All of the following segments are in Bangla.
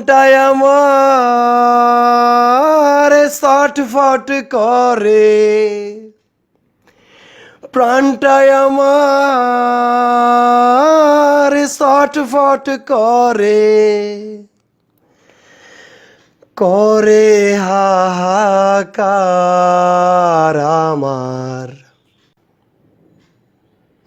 মনটায় আমার ছটফট করে। প্রাণটায় আমার ছটফট করে। করে হাহাকার আমার।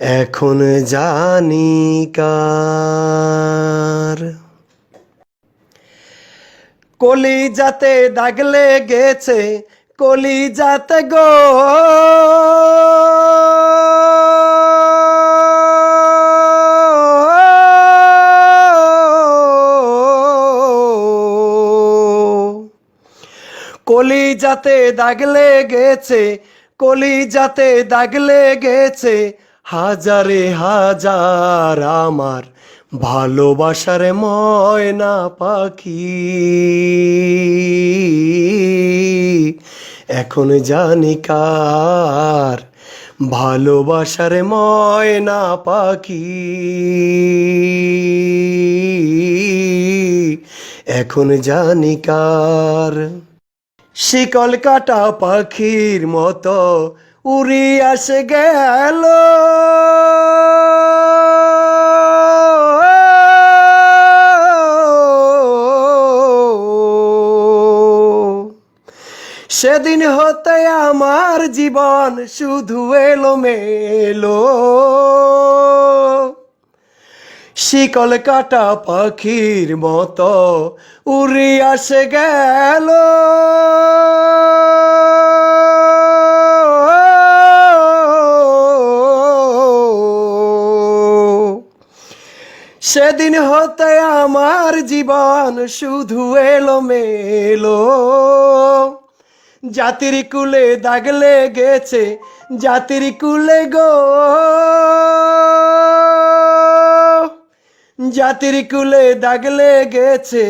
এখন জানি কার। কলি যাতে দাগলে গেছে কলি যাতে গো। কলি যাতে দাগলে গেছে কলি যাতে দাগলে গেছে হাজারে হাজার আমার ভালোবাসার ময়না পাখি। এখন জানি কার ভালোবাসার ময়না পাখি। এখন জানি কার। শিকল কাটা পাখির মতো উড়ি আসে গেল। সেদিন হতে আমার জীবন শুধু এলো মেলো শিকল কাটা পাখির মতো উড়ি আসে গেল। সেদিন হতে আমার জীবন শুধু এলো মেলো জাতির কুলে দাগ গেছে জাতির কুলে গো। জাতির কুলে দাগ গেছে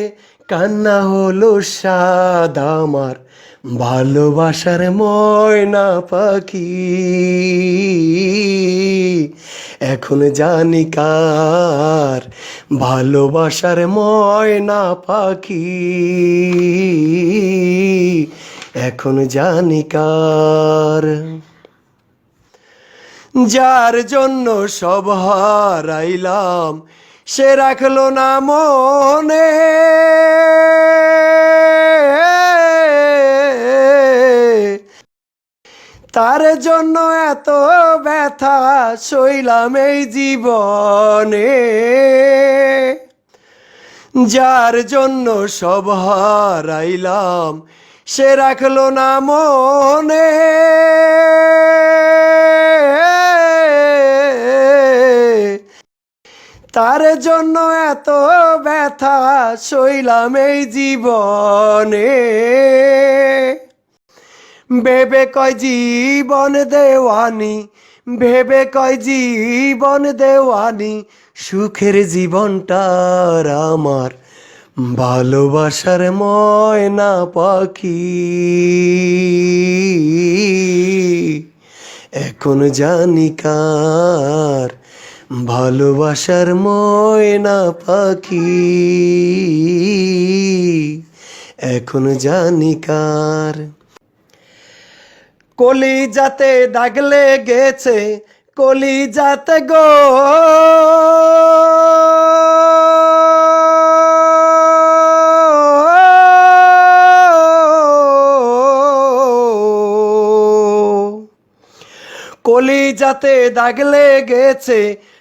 কান্না হলো সাদ আমার, ভালোবাসার ময়না পাখি। এখন জানি কার ভালোবাসার ময়না পাখি। এখন জানি কার যার জন্য সব হারাইলাম সে রাখল না মনে। তার জন্য এত ব্যথা সইলাম এই জীবনে। যার জন্য সব হারাইলাম, সে রাখল না মনে। জন্য এত ব্যথা সইলাম এই জীবনে। ভেবে কয় জীবন দেওয়ানি, ভেবে কয় জীবন দেওয়ানি, সুখের জীবনটার আমার ভালোবাসার ময়না পাখি। এখন জানি কার ভালোবাসার ময়না পাখি। এখন জানি কার। কলি যাতে দাগ গেছে কলি যাতে গো। কলি যাতে দাগ গেছে